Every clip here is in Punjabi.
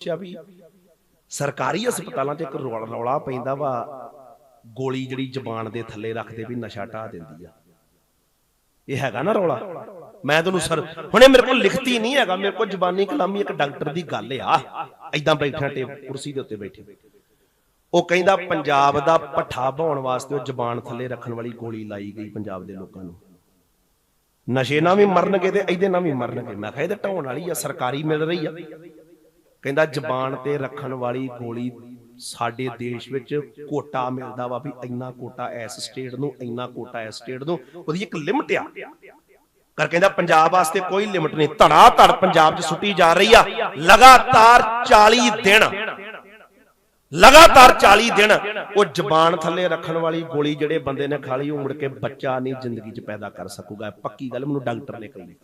ਪੁੱਛਿਆ ਵੀ ਸਰਕਾਰੀ ਹਸਪਤਾਲਾਂ 'ਚ ਇੱਕ ਰੌਲਾ ਪੈਂਦਾ ਵਾ, ਗੋਲੀ ਜਿਹੜੀ ਜ਼ਬਾਨ ਦੇ ਥੱਲੇ ਰੱਖਦੇ ਵੀ ਨਸ਼ਾ ਢਾ ਦਿੰਦੀ ਆ। ਇਹ ਹੈਗਾ ਨਾ ਰੌਲਾ? ਮੈਂ ਤੁਹਾਨੂੰ ਸਰ, ਹੁਣੇ ਮੇਰੇ ਕੋਲ ਲਿਖਤੀ ਨਹੀਂ ਹੈਗਾ, ਮੇਰੇ ਕੋਲ ਜ਼ਬਾਨੀ ਕਲਾਮੀ ਇੱਕ ਡਾਕਟਰ ਦੀ ਗੱਲ ਆ। ਐਦਾਂ ਬੈਠਾ ਟੇ ਕੁਰਸੀ ਦੇ ਉੱਤੇ ਬੈਠੇ। ਉਹ ਕਹਿੰਦਾ ਪੰਜਾਬ ਦਾ ਪੱਠਾ ਬਹਾਉਣ ਵਾਸਤੇ ਉਹ ਜ਼ਬਾਨ ਥੱਲੇ ਰੱਖਣ ਵਾਲੀ ਗੋਲੀ ਲਾਈ ਗਈ ਪੰਜਾਬ ਦੇ ਲੋਕਾਂ ਨੂੰ। ਨਸ਼ੇ ਨਾਲ ਵੀ ਮਰਨਗੇ ਤੇ ਇਹਦੇ ਨਾਲ ਵੀ ਮਰਨਗੇ। ਮੈਂ ਕਿਹਾ ਇਹਦੇ ਢਾਉਣ ਵਾਲੀ ਆ, ਸਰਕਾਰੀ ਮਿਲ ਰਹੀ ਆ। ਕਹਿੰਦਾ ਜ਼ਬਾਨ ਤੇ ਰੱਖਣ ਵਾਲੀ ਗੋਲੀ ਸਾਡੇ ਦੇਸ਼ ਵਿੱਚ ਕੋਟਾ ਮਿਲਦਾ ਵਾ ਵੀ ਇੰਨਾ ਕੋਟਾ ਐਸ ਸਟੇਟ ਨੂੰ, ਇੰਨਾ ਕੋਟਾ ਐਸ ਸਟੇਟ ਨੂੰ। ਉਹਦੀ ਇੱਕ ਲਿਮਟ ਆ। ਕਰ ਕਹਿੰਦਾ ਪੰਜਾਬ ਵਾਸਤੇ ਕੋਈ ਲਿਮਟ ਨਹੀਂ। ਧੜਾ ਧੜ ਪੰਜਾਬ 'ਚ ਸੁੱਟੀ ਜਾ ਰਹੀ ਆ। ਲਗਾਤਾਰ 40 ਦਿਨ, ਲਗਾਤਾਰ 40 ਦਿਨ ਉਹ ਜ਼ਬਾਨ ਥੱਲੇ ਰੱਖਣ ਵਾਲੀ ਗੋਲੀ ਜਿਹੜੇ ਬੰਦੇ ਨੇ ਖਾ ਲਈ, ਉਹ ਮੁੜ ਕੇ ਬੱਚਾ ਨਹੀਂ ਜ਼ਿੰਦਗੀ 'ਚ ਪੈਦਾ ਕਰ ਸਕੂਗਾ। ਪੱਕੀ ਗੱਲ, ਮੈਨੂੰ ਡਾਕਟਰ ਨੇ ਕਹੀ।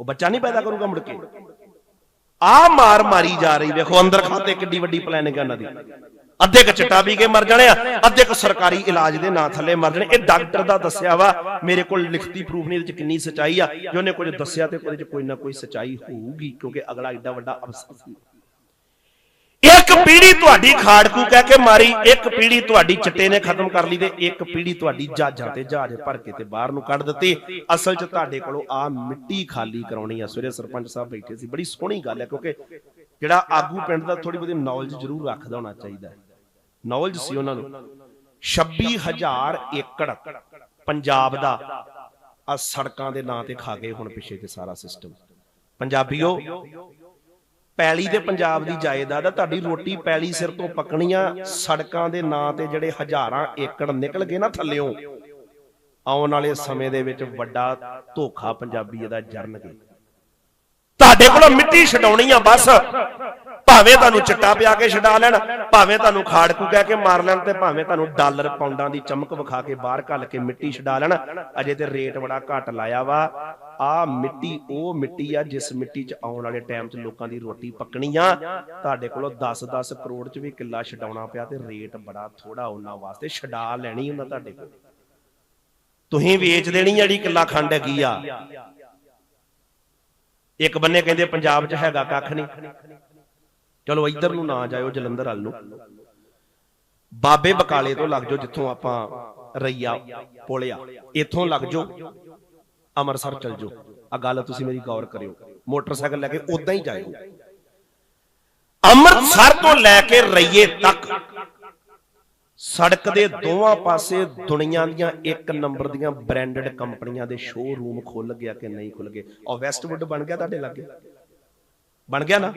ਉਹ ਬੱਚਾ ਨਹੀਂ ਪੈਦਾ ਕਰੂਗਾ ਮੁੜ ਕੇ। ਆ ਮਾਰ ਮਾਰੀ ਜਾ ਰਹੀ, ਵੇਖੋ, ਅੰਦਰ ਖਾਤੇ ਕਿੱਡੀ ਵੱਡੀ ਪਲੈਨਿੰਗ ਹੈ ਇਹਨਾਂ ਦੀ। ਅੱਧੇ ਕ ਚਟਾ ਵੀ ਕੇ ਮਰ ਜਾਣੇ ਆ, ਅੱਧੇ ਕ ਸਰਕਾਰੀ ਇਲਾਜ ਦੇ ਨਾਂ ਥੱਲੇ ਮਰ ਜਾਣੇ। ਇਹ ਡਾਕਟਰ ਦਾ ਦੱਸਿਆ ਵਾ, ਮੇਰੇ ਕੋਲ ਲਿਖਤੀ ਪ੍ਰੂਫ ਨਹੀਂ, ਇਹਦੇ ਚ ਕਿੰਨੀ ਸਚਾਈ ਆ। ਜੇ ਉਹਨੇ ਕੁਝ ਦੱਸਿਆ ਤੇ ਉਹਦੇ ਚ ਕੋਈ ਨਾ ਕੋਈ ਸਚਾਈ ਹੋਊਗੀ, ਕਿਉਂਕਿ ਅਗਲਾ ਏਡਾ ਵੱਡਾ ਅਫਸਰ ਸੀ। ਇੱਕ ਪੀੜੀ ਤੁਹਾਡੀ ਖਾੜਕੂ ਕਹਿ ਕੇ ਮਾਰੀ, ਇੱਕ ਪੀੜੀ ਤੁਹਾਡੀ ਚਿੱਟੇ ਨੇ ਖਤਮ ਕਰ ਲਈ ਤੇ ਇੱਕ ਪੀੜੀ ਤੁਹਾਡੀ ਜਹਾਜ਼ਾਂ ਤੇ ਜਹਾਜ਼ ਭਰ ਕੇ ਤੇ ਬਾਹਰ ਨੂੰ ਕੱਢ ਦਿੱਤੀ। ਅਸਲ 'ਚ ਤੁਹਾਡੇ ਕੋਲੋਂ ਆ ਮਿੱਟੀ ਖਾਲੀ ਕਰਾਉਣੀ ਆ। ਸਵੇਰੇ ਸਰਪੰਚ ਸਾਹਿਬ ਬੈਠੇ ਸੀ, ਬੜੀ ਸੋਹਣੀ ਗੱਲ ਹੈ ਕਿਉਂਕਿ ਜਿਹੜਾ ਆਗੂ ਪਿੰਡ ਦਾ ਥੋੜੀ ਬਹੁਤੀ ਨੌਲੇਜ ਜ਼ਰੂਰ ਰੱਖਦਾ ਹੋਣਾ ਚਾਹੀਦਾ ਹੈ। ਨੌਲੇਜ ਸੀ ਉਹਨਾਂ ਨੂੰ। 26000 ਏਕੜ ਪੰਜਾਬ ਦਾ ਆ ਸੜਕਾਂ ਦੇ ਨਾਂ ਤੇ ਖਾ ਗਏ ਹੁਣ ਪਿੱਛੇ ਤੇ ਸਾਰਾ ਸਿਸਟਮ ਪੰਜਾਬੀਓ ਪੈਲੀ ਦੇ ਪੰਜਾਬ ਦੀ ਜਾਇਦਾਦ ਆ ਤੁਹਾਡੀ ਰੋਟੀ ਪੈਲੀ ਸਿਰ ਤੋਂ ਪਕਣੀਆਂ ਸੜਕਾਂ ਦੇ ਨਾਂ ਤੇ ਜਿਹੜੇ ਹਜ਼ਾਰਾਂ ਏਕੜ ਨਿਕਲ ਗਏ ਨਾ ਥੱਲਿਓਂ। ਆਉਣ ਵਾਲੇ ਸਮੇਂ ਦੇ ਵਿੱਚ ਵੱਡਾ ਧੋਖਾ ਪੰਜਾਬੀ ਇਹਦਾ ਜਰਨਗੇ। ਤੁਹਾਡੇ ਕੋਲੋਂ ਮਿੱਟੀ ਛਡਾਉਣੀ ਆ ਬਸ। ਭਾਵੇਂ ਤੁਹਾਨੂੰ ਚਿੱਟਾ ਪਿਆ ਕੇ ਛਡਾ ਲੈਣ, ਭਾਵੇਂ ਤੁਹਾਨੂੰ ਖਾੜਕੂ ਕਹਿ ਕੇ ਮਾਰ ਲੈਣ ਤੇ ਭਾਵੇਂ ਤੁਹਾਨੂੰ ਡਾਲਰ ਪਾਉਂਡਾਂ ਦੀ ਚਮਕ ਵਿਖਾ ਕੇ ਬਾਹਰ ਘੱਲ ਕੇ ਮਿੱਟੀ ਛਡਾ ਲੈਣ, ਅਜੇ ਤੇ ਰੇਟ ਬੜਾ ਘੱਟ ਲਾਇਆ ਵਾ। ਆ ਮਿੱਟੀ, ਉਹ ਮਿੱਟੀ ਆ ਜਿਸ ਮਿੱਟੀ 'ਚ ਆਉਣ ਵਾਲੇ ਟਾਈਮ 'ਚ ਲੋਕਾਂ ਦੀ ਰੋਟੀ ਪੱਕਣੀ ਆ। ਤੁਹਾਡੇ ਕੋਲੋਂ 10-10 ਕਰੋੜ 'ਚ ਵੀ ਕਿੱਲਾ ਛਡਾਉਣਾ ਪਿਆ ਤੇ ਰੇਟ ਬੜਾ ਥੋੜਾ ਉਹਨਾਂ ਵਾਸਤੇ ਛਡਾ ਲੈਣੀ ਉਹਨਾਂ ਤੁਹਾਡੇ ਕੋਲ। ਤੁਸੀਂ ਵੇਚ ਦੇਣੀ ਜਿਹੜੀ ਕਿੱਲਾ ਖੰਡ ਹੈਗੀ ਆ। ਇੱਕ ਬੰਨੇ ਕਹਿੰਦੇ ਪੰਜਾਬ 'ਚ ਹੈਗਾ ਕੱਖ ਨਹੀਂ। ਚਲੋ ਇੱਧਰ ਨੂੰ ਨਾ ਜਾਇਓ ਜਲੰਧਰ ਵੱਲ ਨੂੰ। ਬਾਬੇ ਬਕਾਲੇ ਤੋਂ ਲੱਗ ਜਾਓ ਜਿੱਥੋਂ ਆਪਾਂ ਰਈਆ ਪੁਲਿਆ। ਇੱਥੋਂ ਲੱਗ ਜਾਓ, ਅੰਮ੍ਰਿਤਸਰ ਚਲ ਜਾਓ। ਆ ਗੱਲ ਤੁਸੀਂ ਮੇਰੀ ਗੌਰ ਕਰਿਓ। ਮੋਟਰਸਾਈਕਲ ਲੈ ਕੇ ਉਦਾਂ ਹੀ ਜਾਇਓ। ਅੰਮ੍ਰਿਤਸਰ ਤੋਂ ਲੈ ਕੇ ਰਈਏ ਤੱਕ ਸੜਕ ਦੇ ਦੋਵਾਂ ਪਾਸੇ ਦੁਨੀਆ ਦੀਆਂ ਇੱਕ ਨੰਬਰ ਦੀਆਂ ਬ੍ਰਾਂਡਡ ਕੰਪਨੀਆਂ ਦੇ ਸ਼ੋਰੂਮ ਖੁੱਲ ਗਿਆ ਕਿ ਨਹੀਂ ਖੁੱਲ ਗਏ ਔਰ ਵੈਸਟਵੁੱਡ ਬਣ ਗਿਆ ਤੁਹਾਡੇ ਲਾਗੇ? ਬਣ ਗਿਆ ਨਾ?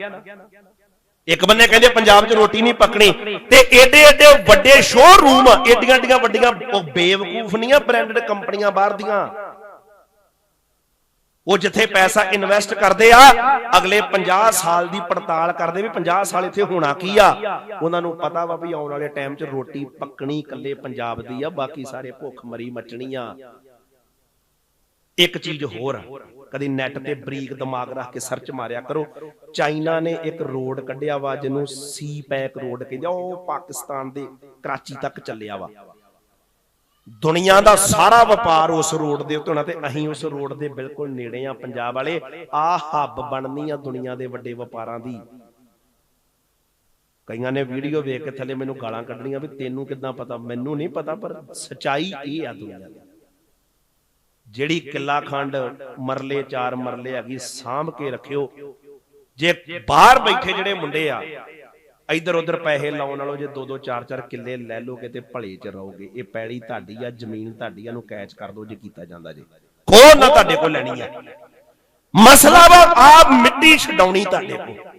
ਇੱਕ ਬੰਨੇ ਕਹਿੰਦੇ ਪੰਜਾਬ 'ਚ ਰੋਟੀ ਨਹੀਂ ਪੱਕਣੀ ਤੇ ਏਡੇ ਏਡੇ ਵੱਡੇ ਸ਼ੋਰੂਮ ਏਡੀਆਂ ਏਡੀਆਂ ਵੱਡੀਆਂ ਉਹ ਬੇਵਕੂਫ ਨਹੀਂ ਆ ਬ੍ਰਾਂਡਡ ਕੰਪਨੀਆਂ ਬਾਹਰ ਦੀਆਂ। ਉਹ ਜਿੱਥੇ ਪੈਸਾ ਇਨਵੈਸਟ ਕਰਦੇ ਆ ਅਗਲੇ 50 ਸਾਲ ਦੀ ਪੜਤਾਲ ਕਰਦੇ ਵੀ 50 ਸਾਲ ਇੱਥੇ ਹੋਣਾ ਕੀ ਆ? ਉਹਨਾਂ ਨੂੰ ਪਤਾ ਵਾ ਵੀ ਆਉਣ ਵਾਲੇ ਟਾਈਮ 'ਚ ਰੋਟੀ ਪੱਕਣੀ ਇਕੱਲੇ ਪੰਜਾਬ ਦੀ ਆ ਬਾਕੀ ਸਾਰੇ ਭੁੱਖ ਮਰੀ ਮਚਣੀ ਆ। ਇੱਕ ਚੀਜ਼ ਹੋਰ ਕਦੀ ਨੈਟ ਤੇ ਬਰੀਕ ਦਿਮਾਗ ਰੱਖ ਕੇ ਸਰਚ ਮਾਰਿਆ ਕਰੋ। ਚਾਈਨਾ ਨੇ ਇੱਕ ਰੋਡ ਕੱਢਿਆ ਵਾ ਜਿਹਨੂੰ ਸੀ ਪੈਕ ਰੋਡ ਕਹਿੰਦੇ ਉਹ ਪਾਕਿਸਤਾਨ ਦੇ ਕਰਾਚੀ ਤੱਕ ਚੱਲਿਆ ਵਾ। ਦੁਨੀਆ ਦਾ ਸਾਰਾ ਵਪਾਰ ਉਸ ਰੋਡ ਦੇ ਉੱਤੇ ਹੋਣਾ ਤੇ ਅਸੀਂ ਉਸ ਰੋਡ ਦੇ ਬਿਲਕੁਲ ਨੇੜੇ ਆ, ਪੰਜਾਬ ਵਾਲੇ। ਆ ਹੱਬ ਬਣਨੀ ਆ ਦੁਨੀਆ ਦੇ ਵੱਡੇ ਵਪਾਰਾਂ ਦੀ। ਕਈਆਂ ਨੇ ਵੀਡੀਓ ਵੇਖ ਕੇ ਥੱਲੇ ਮੈਨੂੰ ਗਾਲਾਂ ਕੱਢਣੀਆਂ ਵੀ ਤੈਨੂੰ ਕਿੱਦਾਂ ਪਤਾ? ਮੈਨੂੰ ਨਹੀਂ ਪਤਾ, ਪਰ ਸਚਾਈ ਇਹ ਆ ਦੁਨੀਆ ਦੀ। ਜਿਹੜੀ ਕਿੱਲਾ ਖੰਡ ਮਰਲੇ ਚਾਰ ਮਰਲੇ ਹੈਗੀ, ਸਾਂਭ ਕੇ ਰੱਖਿਓ। ਜੇ ਬਾਹਰ ਬੈਠੇ ਜਿਹੜੇ ਮੁੰਡੇ ਆ ਇੱਧਰ ਉੱਧਰ ਪੈਸੇ ਲਾਉਣ ਨਾਲੋਂ ਜੇ ਦੋ ਦੋ ਚਾਰ ਚਾਰ ਕਿੱਲੇ ਲੈ ਲੋਗੇ ਤੇ ਭਲੇ ਚ ਰਹੋਗੇ। ਇਹ ਪੈਲੀ ਤੁਹਾਡੀ ਆ, ਜ਼ਮੀਨ ਤੁਹਾਡੀ ਆ ਨੂੰ ਕੈਚ ਕਰ ਦੋ ਜੇ ਕੀਤਾ ਜਾਂਦਾ ਜੇ। ਖੋਹ ਨਾ ਤੁਹਾਡੇ ਕੋਲ ਲੈਣੀ ਆ। ਮਸਲਾ ਵਾ ਆ ਮਿੱਟੀ ਛਡਾਉਣੀ ਤੁਹਾਡੇ ਕੋਲ।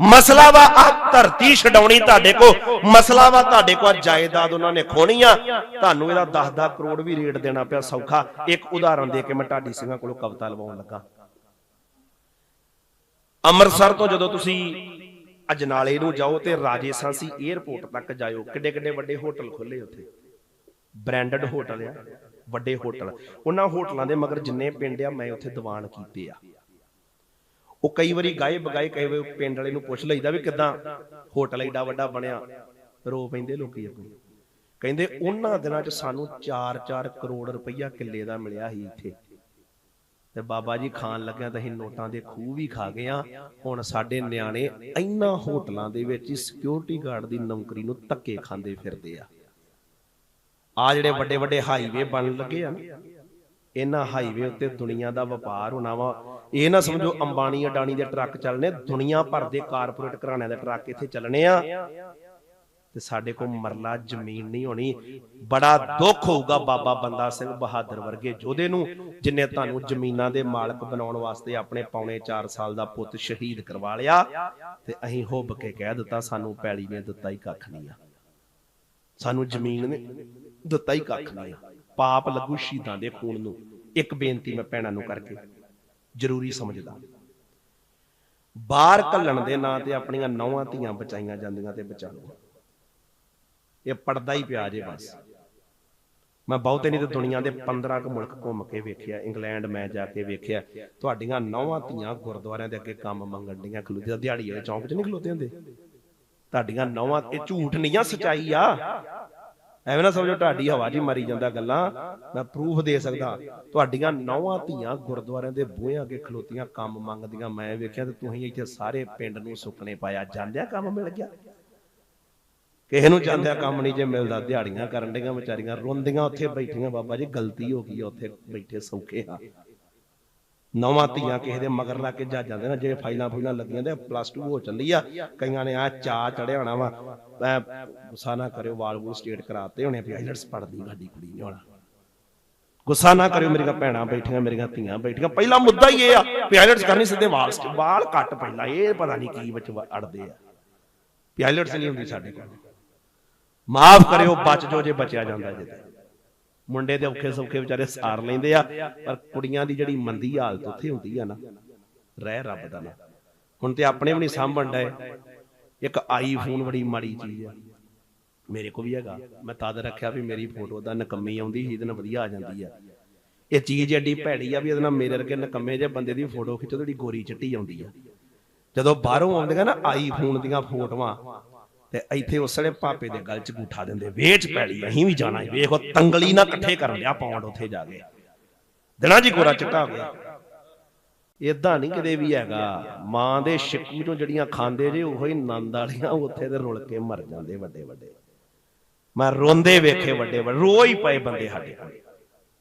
ਮਸਲਾ ਵਾ ਆ ਧਰਤੀ ਛਡਾਉਣੀ ਤੁਹਾਡੇ ਕੋ ਮਸਲਾ ਵਾ ਤੁਹਾਡੇ ਕੋ ਜਾਇਦਾਦ ਉਹਨਾਂ ਨੇ ਖੋਣੀ ਆ। ਤੁਹਾਨੂੰ ਇਹਦਾ 10-10 ਕਰੋੜ ਵੀ ਰੇਟ ਦੇਣਾ ਪਿਆ ਸੌਖਾ। ਇੱਕ ਉਦਾਹਰਨ ਦੇ ਕੇ ਮੈਂ ਢਾਡੀ ਸਿੰਘਾਂ ਕੋਲੋਂ ਕਵਿਤਾ ਲਵਾਉਣ ਲੱਗਾ। ਅੰਮ੍ਰਿਤਸਰ ਤੋਂ ਜਦੋਂ ਤੁਸੀਂ ਅਜਨਾਲੇ ਨੂੰ ਜਾਓ ਤੇ ਰਾਜੇ ਸਾਂਸੀ 에ਅਰਪੋਰਟ ਤੱਕ ਜਾਇਓ। ਕਿੱਡੇ ਕਿੱਡੇ ਵੱਡੇ ਹੋਟਲ ਖੁੱਲੇ ਉੱਥੇ। ਬ੍ਰਾਂਡਡ ਹੋਟਲ ਆ, ਵੱਡੇ ਹੋਟਲ। ਉਹਨਾਂ ਹੋਟਲਾਂ ਦੇ ਮਗਰ ਜਿੰਨੇ ਪਿੰਡ ਆ, ਮੈਂ ਉੱਥੇ ਦੀਵਾਨ ਕੀਤੇ ਆ। ਉਹ ਕਈ ਵਾਰੀ ਗਾਏ ਬਗਾਏ ਕਈ ਵਾਰੀ ਪਿੰਡ ਵਾਲੇ ਨੂੰ ਪੁੱਛ ਲਈਦਾ ਵੀ ਕਿਦਾਂ ਹੋਟਲ ਏਡਾ ਵੱਡਾ ਬਣਿਆ। ਰੋ ਪੈਂਦੇ ਲੋਕੀ ਆਪਣੇ। ਕਹਿੰਦੇ ਉਹਨਾਂ ਦਿਨਾਂ 'ਚ ਸਾਨੂੰ 4-4 ਕਰੋੜ ਰੁਪਈਆ ਕਿੱਲੇ ਦਾ ਮਿਲਿਆ ਸੀ ਇੱਥੇ। ਤੇ ਬਾਬਾ ਜੀ ਖਾਣ ਲੱਗਿਆ ਤਾਂ ਅਸੀਂ ਨੋਟਾਂ ਦੇ ਖੂਹ ਵੀ ਖਾ ਗਏ ਆ ਹੁਣ ਸਾਡੇ ਨਿਆਣੇ ਇੰਨਾ ਹੋਟਲਾਂ ਦੇ ਵਿੱਚ ਹੀ ਸਿਕਿਉਰਿਟੀ ਗਾਰਡ ਦੀ ਨੌਕਰੀ ਨੂੰ ਧੱਕੇ ਖਾਂਦੇ ਫਿਰਦੇ ਆ। ਆ ਜਿਹੜੇ ਵੱਡੇ ਵੱਡੇ ਹਾਈਵੇ ਬਣ ਲੱਗੇ ਆ ਇਹਨਾਂ ਹਾਈਵੇ ਉੱਤੇ ਦੁਨੀਆ ਦਾ ਵਪਾਰ ਹੋਣਾ ਵਾ। ਇਹ ਨਾ ਸਮਝੋ ਅੰਬਾਨੀ, ਅਡਾਨੀ ਦੇ ਟਰੱਕ ਚੱਲਣੇ, ਦੁਨੀਆ ਭਰ ਦੇ ਕਾਰਪੋਰੇਟ ਘਰਾਣਿਆਂ ਦੇ ਟਰੱਕ ਇੱਥੇ ਚੱਲਣੇ ਆ। ਤੇ ਸਾਡੇ ਕੋਲ ਮਰਲਾ ਜ਼ਮੀਨ ਨਹੀਂ ਹੋਣੀ। ਬੜਾ ਦੁੱਖ ਹੋਊਗਾ ਬਾਬਾ ਬੰਦਾ ਸਿੰਘ ਬਹਾਦਰ ਵਰਗੇ ਯੋਧੇ ਨੂੰ ਜਿਨੇ ਤੁਹਾਨੂੰ ਜ਼ਮੀਨਾਂ ਦੇ ਮਾਲਕ ਬਣਾਉਣ ਵਾਸਤੇ ਆਪਣੇ ਪੌਣੇ 4 ਸਾਲ ਦਾ ਪੁੱਤ ਸ਼ਹੀਦ ਕਰਵਾ ਲਿਆ ਤੇ ਅਸੀਂ ਹੁੱਬ ਕੇ ਕਹਿ ਦਿੱਤਾ ਸਾਨੂੰ ਪੈਲੀ ਨੇ ਦਿੱਤਾ ਹੀ ਕੱਖ ਨਹੀਂ ਆ। ਸਾਨੂੰ ਜ਼ਮੀਨ ਨੇ ਦਿੱਤਾ ਹੀ ਕੱਖ ਨਹੀਂ ਆ। ਪਾਪ ਲੱਗੂ ਸ਼ਹੀਦਾਂ ਦੇ ਖੂਨ ਨੂੰ। ਇੱਕ ਬੇਨਤੀ ਮੈਂ ਭੈਣਾਂ ਨੂੰ ਕਰਕੇ ਜ਼ਰੂਰੀ ਸਮਝਦਾ। ਬਾਹਰ ਕੱਲਣ ਦੇ ਨਾਂ ਤੇ ਆਪਣੀਆਂ ਨੌਵਾਂ ਧੀਆਂ ਬਚਾਈਆਂ ਜਾਂਦੀਆਂ ਤੇ ਬਚਾ ਲਓ। ਇਹ ਪੜਦਾ ਹੀ ਪਿਆ ਜੇ ਬਸ। ਮੈਂ ਬਹੁਤੇ ਨਹੀਂ ਤੇ ਦੁਨੀਆ ਦੇ 15 ਕੁ ਮੁਲਕ ਘੁੰਮ ਕੇ ਵੇਖਿਆ, ਇੰਗਲੈਂਡ ਮੈਂ ਜਾ ਕੇ ਵੇਖਿਆ, ਤੁਹਾਡੀਆਂ ਨੌਵਾਂ ਧੀਆਂ ਗੁਰਦੁਆਰਿਆਂ ਦੇ ਅੱਗੇ ਕੰਮ ਮੰਗਣ ਡੀਆਂ, ਖਲੋਤੇ ਦਿਹਾੜੀ ਵਾਲੇ ਚੌਂਕ 'ਚ ਨਹੀਂ ਖਲੋਤੇ ਹੁੰਦੇ। ਤੁਹਾਡੀਆਂ ਨੌਵਾਂ, ਇਹ ਝੂਠ ਨਹੀਂ ਆ, ਸਚਾਈ ਆ। ਐਵੇਂ ਨਾ ਸਮਝੋ ਤੁਹਾਡੀ ਹਵਾ ਜੀ ਮਰੀ ਜਾਂਦਾ ਗੱਲਾਂ, ਮੈਂ ਪ੍ਰੂਫ ਦੇ ਸਕਦਾ। ਤੁਹਾਡੀਆਂ ਨੌਵਾਂ ਧੀਆਂ ਗੁਰਦੁਆਰਿਆਂ ਦੇ ਬੂਹਿਆਂ ਅੱਗੇ ਖਲੋਤੀਆਂ, ਕੰਮ ਮੰਗਦੀਆਂ, ਮੈਂ ਵੇਖਿਆ ਤੇ ਤੁਸੀਂ ਇੱਥੇ ਸਾਰੇ ਪਿੰਡ ਨੂੰ ਸੁੱਕਣੇ ਪਾਇਆ, ਜਾਂਦਿਆ ਕੰਮ ਮਿਲ ਗਿਆ। ਕਿਸੇ ਨੂੰ ਜਾਂਦਿਆ ਕੰਮ ਨਹੀਂ ਜੇ ਮਿਲਦਾ ਦਿਹਾੜੀਆਂ ਕਰਨ ਡੀਆਂ ਵਿਚਾਰੀਆਂ ਰੋਂਦੀਆਂ ਉੱਥੇ ਬੈਠੀਆਂ ਬਾਬਾ ਜੀ ਗਲਤੀ ਹੋ ਗਈ ਆ, ਉੱਥੇ ਬੈਠੇ ਸੌਖੇ ਆ। ਨੌਵਾਂ ਧੀਆਂ ਕਿਸੇ ਦੇ ਮਗਰ ਲਾ ਕੇ ਜਾ ਜਾਂਦੇ ਨਾ ਜਿਹੜੇ ਫਾਈਲਾਂ ਫੁਈਲਾਂ ਲੱਗੀਆਂ ਤੇ ਪਲੱਸ 2 ਹੋ ਚੱਲੀ ਆ। ਕਈਆਂ ਨੇ ਆ ਚਾ ਚੜਿਆ ਵਾ ਗੁੱਸਾ ਨਾ ਕਰਿਓ ਵਾਲ ਸਟੇਟ ਕਰਾਤੇ ਹੋਣੇ ਵੀ ਆਈਲਟਸ ਪੜਦੀ ਸਾਡੀ ਕੁੜੀ ਨੇ ਹੋਣਾ। ਗੁੱਸਾ ਨਾ ਕਰਿਓ ਮੇਰੀਆਂ ਭੈਣਾਂ ਬੈਠੀਆਂ ਮੇਰੀਆਂ ਧੀਆਂ ਬੈਠੀਆਂ ਪਹਿਲਾ ਮੁੱਦਾ ਹੀ ਇਹ ਆ ਵੀ ਆਈਲਟਸ ਕਰਨੀ ਸਿੱਧੇ ਵਾਲ ਵਾਲ ਕੱਟ ਪਹਿਲਾਂ ਇਹ ਪਤਾ ਨਹੀਂ ਕੀ ਵਿੱਚ ਅੜਦੇ ਆ। ਵੀ ਆਈਲਟਸ ਨਹੀਂ ਹੁੰਦੀ ਸਾਡੇ ਕੋਲ। ਮਾਫ ਕਰਿਓ, ਬਚ ਜੋ ਜੇ ਬਚਿਆ ਜਾਂਦਾ ਜੇ। ਤੇ। ਮੁੰਡੇ ਦੇ ਔਖੇ ਸੌਖੇ ਵਿਚਾਰੇ ਸਾਰ ਲੈਂਦੇ ਆ, ਪਰ ਕੁੜੀਆਂ ਦੀ ਜਿਹੜੀ ਮੰਦੀ ਹਾਲਤ ਉੱਥੇ ਹੁੰਦੀ ਆ ਨਾ, ਰਹਿ ਰੱਬ ਦਾ ਨਾ। ਹੁਣ ਤੇ ਆਪਣੇ ਵੀ ਨਹੀਂ ਸਾਂਭਣ ਡਏ। ਇੱਕ ਆਈਫੋਨ ਬੜੀ ਮਾੜੀ ਚੀਜ਼ ਆ। ਮੇਰੇ ਕੋ ਵੀ ਹੈਗਾ। ਮੈਂ ਤਦ ਰੱਖਿਆ ਵੀ ਮੇਰੀ ਫੋਟੋ ਦਾ ਨਕੰਮੀ ਆਉਂਦੀ ਸੀ, ਇਹਦੇ ਨਾਲ ਵਧੀਆ ਆ ਜਾਂਦੀ ਆ। ਇਹ ਚੀਜ਼ ਐਡੀ ਭੈੜੀ ਆ ਵੀ ਇਹਦੇ ਨਾਲ ਮੇਰੇ ਵਰਗੇ ਨਕੰਮੇ ਜੇ ਬੰਦੇ ਦੀ ਫੋਟੋ ਖਿੱਚੋ ਜਿਹੜੀ ਗੋਰੀ ਚਿੱਟੀ ਆਉਂਦੀ ਆ। ਜਦੋਂ ਬਾਹਰੋਂ ਆਉਂਦੀਆਂ ਨਾ ਆਈਫੋਨ ਦੀਆਂ ਫੋਟੋਆਂ ਤੇ ਇੱਥੇ ਉਸ ਵੇਲੇ ਪਾਪੇ ਦੇ ਗਲ 'ਚ ਗੂਠਾ ਦਿੰਦੇ, ਵੇਚ ਪੈਲੀ, ਅਸੀਂ ਵੀ ਜਾਣਾ ਹੈ ਵੇਖੋ, ਤੰਗਲੀ ਨਾ ਇਕੱਠੇ ਕਰਨ ਲਿਆ ਪੌਂਡ ਉੱਥੇ ਜਾ ਕੇ। ਦਿਨਾਂ ਜੀ ਗੋਰਾ ਚਿੱਟਾ ਹੋ ਗਿਆ। ਇਦਾਂ ਨਹੀਂ ਕਿਤੇ ਵੀ ਹੈਗਾ। ਮਾਂ ਦੇ ਸ਼ਿੱਕੂ ਚੋਂ ਜਿਹੜੀਆਂ ਖਾਂਦੇ ਜੇ, ਉਹੋ ਹੀ ਨੰਦ ਵਾਲੀਆਂ ਉੱਥੇ ਤੇ ਰੁਲ ਕੇ ਮਰ ਜਾਂਦੇ ਵੱਡੇ ਵੱਡੇ ਮੈਂ ਰੋਂਦੇ ਵੇਖੇ ਵੱਡੇ ਵੱਡੇ ਰੋ ਹੀ ਪਏ ਬੰਦੇ ਸਾਡੇ ਕੋਲ।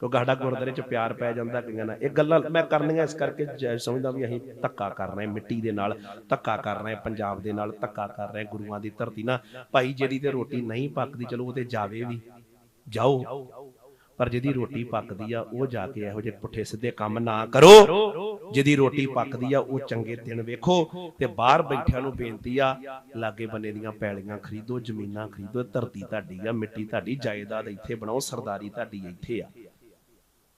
ਕਿਉਂਕਿ ਸਾਡਾ ਗੁਰਦਾਰੇ ਚ ਪਿਆਰ ਪੈ ਜਾਂਦਾ ਕਈਆਂ ਨਾਲ। ਇਹ ਗੱਲਾਂ ਮੈਂ ਕਰਨੀਆਂ ਇਸ ਕਰਕੇ ਜੈ ਸਮਝਦਾ ਵੀ ਅਸੀਂ ਧੱਕਾ ਕਰ ਰਹੇ ਮਿੱਟੀ ਦੇ ਨਾਲ, ਧੱਕਾ ਕਰ ਰਹੇ ਪੰਜਾਬ ਦੇ ਨਾਲ, ਧੱਕਾ ਕਰ ਰਹੇ ਗੁਰੂਆਂ ਦੀ ਧਰਤੀ ਨਾਲ। ਭਾਈ ਜਿਹੜੀ ਤੇ ਰੋਟੀ ਨਹੀਂ ਪੱਕਦੀ, ਚਲੋ ਉਹ ਤੇ ਜਾਵੇ ਵੀ, ਜਾਓ। ਪਰ ਜਿਹਦੀ ਰੋਟੀ ਪੱਕਦੀ ਆ, ਉਹ ਜਾ ਕੇ ਇਹੋ ਜਿਹੇ ਪੁੱਠੇ ਸਿੱਧੇ ਕੰਮ ਨਾ ਕਰੋ। ਜਿਹਦੀ ਰੋਟੀ ਪੱਕਦੀ ਆ, ਉਹ ਚੰਗੇ ਦਿਨ ਵੇਖੋ ਤੇ ਬਾਹਰ ਬੈਠਿਆਂ ਨੂੰ ਬੇਨਤੀ ਆ, ਲਾਗੇ ਬੰਨੇ ਦੀਆਂ ਪੈਲੀਆਂ ਖਰੀਦੋ, ਜ਼ਮੀਨਾਂ ਖਰੀਦੋ, ਧਰਤੀ ਤੁਹਾਡੀ ਆ, ਮਿੱਟੀ ਤੁਹਾਡੀ, ਜਾਇਦਾਦ ਇੱਥੇ ਬਣਾਓ, ਸਰਦਾਰੀ ਤੁਹਾਡੀ ਇੱਥੇ ਆ।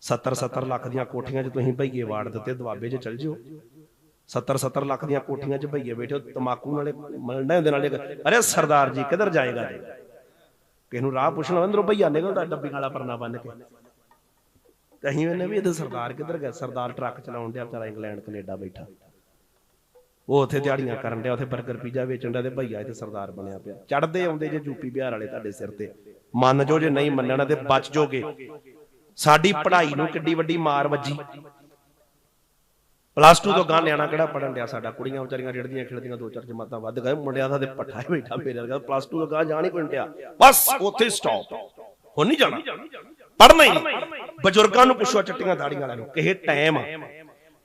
70 70 ਲੱਖ ਦੀਆਂ ਕੋਠੀਆਂ 'ਚ ਤੁਸੀਂ ਭਈਏ ਵਾੜ ਦਿੱਤੇ ਦਵਾਬੇ 'ਚ ਚਲ ਜਿਓ। 70 70 ਲੱਖ ਦੀਆਂ ਕੋਠੀਆਂ 'ਚ ਭਈਏ ਬੈਠੇ ਹੋ, ਤਮਾਕੂ ਨਾਲੇ ਮਲਣਾ ਹੁੰਦੇ ਨਾਲੇ ਅਰੇ ਸਰਦਾਰ ਜੀ ਕਿੱਧਰ ਜਾਏਗਾ ਜੀ? ਕਿਸ ਨੂੰ ਰਾਹ ਪੁੱਛਣਾ ਅੰਦਰੋਂ ਭਈਆ ਨਿਕਲਦਾ ਡੱਬੀ ਵਾਲਾ ਪਰਨਾ ਬੰਨ ਕੇ। ਤੇ ਅਸੀਂ ਇਹਨੇ ਵੀ ਇਹਦੇ ਸਰਦਾਰ ਕਿੱਧਰ ਗਿਆ ਸਰਦਾਰ ਟਰੱਕ ਚਲਾਉਣ ਡਿਆ ਵਿਚਾਰਾ ਇੰਗਲੈਂਡ ਕੈਨੇਡਾ ਬੈਠਾ। ਉਹ ਉੱਥੇ ਦਿਹਾੜੀਆਂ ਕਰਨ ਡਿਆ ਉੱਥੇ 버ਗਰ ਪੀਜ਼ਾ ਵੇਚਣ ਡਿਆ ਤੇ ਭਈਆ ਇੱਥੇ ਸਰਦਾਰ ਬਣਿਆ ਪਿਆ। ਚੜਦੇ ਆਉਂਦੇ ਜੇ ਯੂਪੀ ਬਿਹਾਰ ਵਾਲੇ ਤੁਹਾਡੇ ਸਿਰ ਤੇ। ਮੰਨ ਜੋ ਜੇ ਨਹੀਂ ਮੰਨਣਾ ਤੇ ਬਚ ਜੋਗੇ। ਸਾਡੀ ਪੜ੍ਹਾਈ ਨੂੰ ਕਿੱਡੀ ਵੱਡੀ ਮਾਰ ਵੱਜੀ। ਪਲੱਸ 2 ਤੋਂ ਗਾਂ ਨਿਆਣਾ ਕਿਹੜਾ ਪੜਨ ਡਿਆ ਸਾਡਾ? ਕੁੜੀਆਂ ਵਿਚਾਰੀਆਂ ਰਿੜਦੀਆਂ ਖਿੜਦੀਆਂ ਦੋ ਚਾਰ ਜਮਾਤਾਂ ਵੱਧ ਗਏ। ਮੁੰਡਿਆਂ ਦਾ ਤੇ ਪੱਠਾ ਹੀ ਬੈਠਾ ਮੇਰੇ ਵਰਗਾ ਪਲੱਸ 2 ਤੋਂ ਗਾਂ ਜਾਣ ਹੀ ਬਸ ਉੱਥੇ ਸਟਾਪ ਹੁਣ ਨਹੀਂ ਜਾਣਾ। ਪੜਨਾ ਹੀ ਨਹੀਂ। ਬਜ਼ੁਰਗਾਂ ਨੂੰ ਪੁੱਛੋ ਚਿੱਟੀਆਂ ਦਾੜੀਆਂ ਵਾਲਿਆਂ ਨੂੰ ਕਿਸੇ ਟਾਈਮ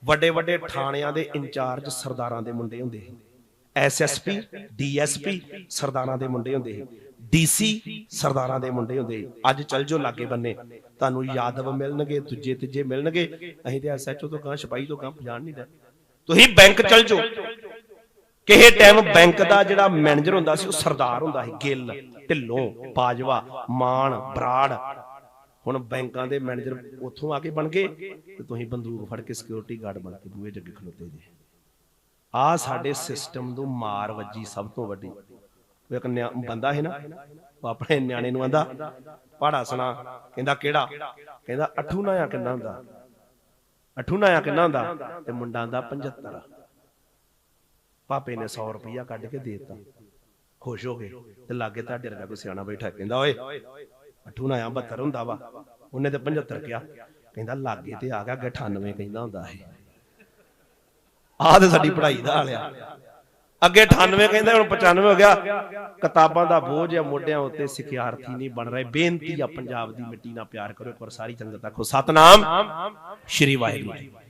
ਵੱਡੇ ਵੱਡੇ ਥਾਣਿਆਂ ਦੇ ਇੰਚਾਰਜ ਸਰਦਾਰਾਂ ਦੇ ਮੁੰਡੇ ਹੁੰਦੇ ਐਸਐਸਪੀ ਡੀਐਸਪੀ ਸਰਦਾਰਾਂ ਦੇ ਮੁੰਡੇ ਹੁੰਦੇ ਡੀਸੀ ਸਰਦਾਰਾਂ ਦੇ ਮੁੰਡੇ ਹੁੰਦੇ। ਅੱਜ ਚੱਲ ਜੋ ਲਾਗੇ ਬੰਨੇ। ਤੁਹਾਨੂੰ ਯਾਦਵ ਮਿਲਣਗੇ, ਦੂਜੇ ਤੀਜੇ ਮਿਲਣਗੇ। ਅਸੀਂ ਤੇ ਐਸਐਚਓ ਤੋਂ ਗਾਂ ਸਿਪਾਹੀ ਤੋਂ ਗਾਂ ਜਾਣ ਨਹੀਂ ਦੇ ਤੁਸੀਂ ਬੈਂਕ ਚੱਲ ਜੋ। ਕਿਸੇ ਟਾਈਮ ਬੈਂਕ ਦਾ ਜਿਹੜਾ ਮੈਨੇਜਰ ਹੁੰਦਾ ਸੀ, ਉਹ ਸਰਦਾਰ ਹੁੰਦਾ ਸੀ। ਗਿੱਲ, ਢਿੱਲੋਂ, ਬਾਜਵਾ, ਮਾਨ, ਬਰਾੜ। ਹੁਣ ਬੈਂਕਾਂ ਦੇ ਮੈਨੇਜਰ ਉੱਥੋਂ ਆ ਕੇ ਬਣ ਗਏ ਤੇ ਤੁਸੀਂ ਬੰਦੂਕ ਫੜ ਕੇ ਸਿਕਿਉਰਿਟੀ ਗਾਰਡ ਬਣ ਕੇ ਬੂਹੇ ਜੱਗੇ ਖਲੋਤੇ ਜੇ। ਆ ਸਾਡੇ ਸਿਸਟਮ ਨੂੰ ਮਾਰ ਵੱਜੀ ਸਭ ਤੋਂ ਵੱਡੀ। ਉਹ ਇੱਕ ਬੰਦਾ ਹੈ ਨਾ, ਉਹ ਆਪਣੇ ਨਿਆਣੇ ਨੂੰ ਆਂਦਾ ਪੜਾ ਸੁਣਾ। ਕਹਿੰਦਾ, ਕਿਹੜਾ? ਕਹਿੰਦਾ, ਅਠੂ ਨਾਇਆ ਕਿੰਨਾ ਹੁੰਦਾ? ਅਠੂ ਨਾਇਆ ਕਿੰਨਾ ਹੁੰਦਾ? ਤੇ ਮੁੰਡਾ ਆਂਦਾ 75 ਪਾਪੇ ਨੇ 100 ਰੁਪਇਆ ਕੱਢ ਕੇ ਦੇ ਦਿੱਤਾ। ਖੁਸ਼ ਹੋ ਗਏ ਤੇ ਲਾਗੇ ਤੁਹਾਡੇ ਵਰਗਾ ਕੋਈ ਸਿਆਣਾ ਬੈਠਾ ਕਹਿੰਦਾ, ਓਏ, ਅਠੂ ਨਾਇਆ 72 ਹੁੰਦਾ ਵਾ। ਉਹਨੇ ਤੇ 75 ਕਿਹਾ, ਕਹਿੰਦਾ, ਲਾਗੇ ਤੇ ਆ ਗਿਆ ਅੱਗੇ 98 ਕਹਿੰਦਾ ਹੁੰਦਾ ਇਹ। ਆਹ ਤੇ ਸਾਡੀ ਪੜ੍ਹਾਈ ਦਾ ਹਾਲਿਆ ਅੱਗੇ 98 ਕਹਿੰਦਾ ਹੁਣ 95 ਹੋ ਗਿਆ। ਕਿਤਾਬਾਂ ਦਾ ਬੋਝ ਆ ਮੋਢਿਆਂ ਉੱਤੇ ਸਿਖਿਆਰਥੀ ਨਹੀਂ ਬਣ ਰਹੇ। ਬੇਨਤੀ ਆ ਪੰਜਾਬ ਦੀ ਮਿੱਟੀ ਨਾਲ ਪਿਆਰ ਕਰੋ ਇੱਕ ਵਾਰ ਸਾਰੀ ਸੰਗਤ ਆਖੋ ਸਤਨਾਮ ਸ਼੍ਰੀ ਵਾਹਿਗੁਰੂ